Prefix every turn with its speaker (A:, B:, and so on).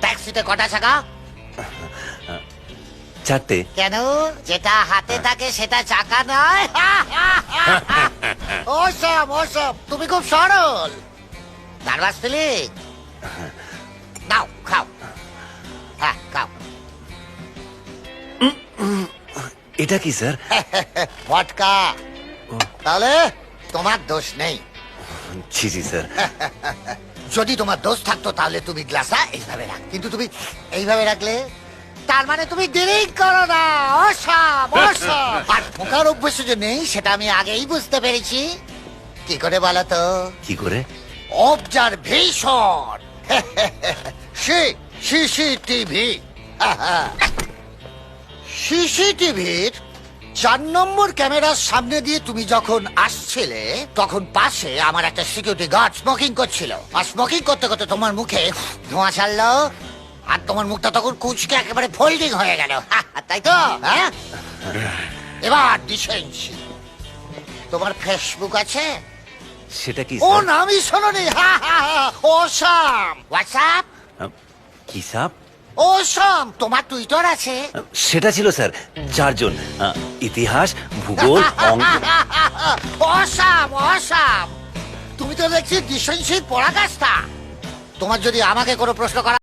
A: ট্যাক্সিতে কটা চাকা
B: চারটে।
A: কেন? যেটা হাতে থাকে সেটা চাকা নয়? ওসব ওসব তুমি খুব সরল। নার্ভাস ফিলিং নাও খাও। হ্যাঁ খাও।
B: এটা কি স্যার?
A: ভটকা। তাহলে তোমার দোষ নেই।
B: জি জি স্যার।
A: যদি তোমার দোষ থাকতো তাহলে তুমি গ্লাসটা এইভাবে রাখ। কিন্তু তুমি এইভাবে রাখলে তার মানে তুমি ড্রিঙ্ক করো না। অসব অসব আর ফোকার অভ্যেস যে নেই সেটা আমি আগেই বুঝতে পেরেছি। কি করে বলো তো?
B: কি করে?
A: অবজারভেশন সি সিসিটিভি সিসিটিভির চার নম্বর ক্যামেরার সামনে দিয়ে তুমি যখন আসছিলে তখন পাশে আমার একটা সিকিউরিটি গার্ড স্মোকিং করছিল। আর স্মোকিং করতে করতে তোমার মুখে ধোঁয়া ছাড়লো আর তোমার মুখটা তখন কুচকে একেবারে ফোল্ডিং হয়ে গেল। তাই তো? হ্যাঁ? এবার ডিসেন্সি তোমার ফেসবুক আছে?
B: সেটা কি
A: ও নামই শোনি হা হা হা ওসাম হোয়াটসঅ্যাপ
B: আহ, কি সাপ?
A: ওসাম তোমার টুইটার আছে।
B: সেটা ছিল স্যার। চারজন আহ, ইতিহাস ভূগোল অঙ্ক।
A: অসাম অসাম তুমি তো দেখছি ডিসেন্সির পড়াকাস্তা তোমার যদি আমাকে কোনো প্রশ্ন করা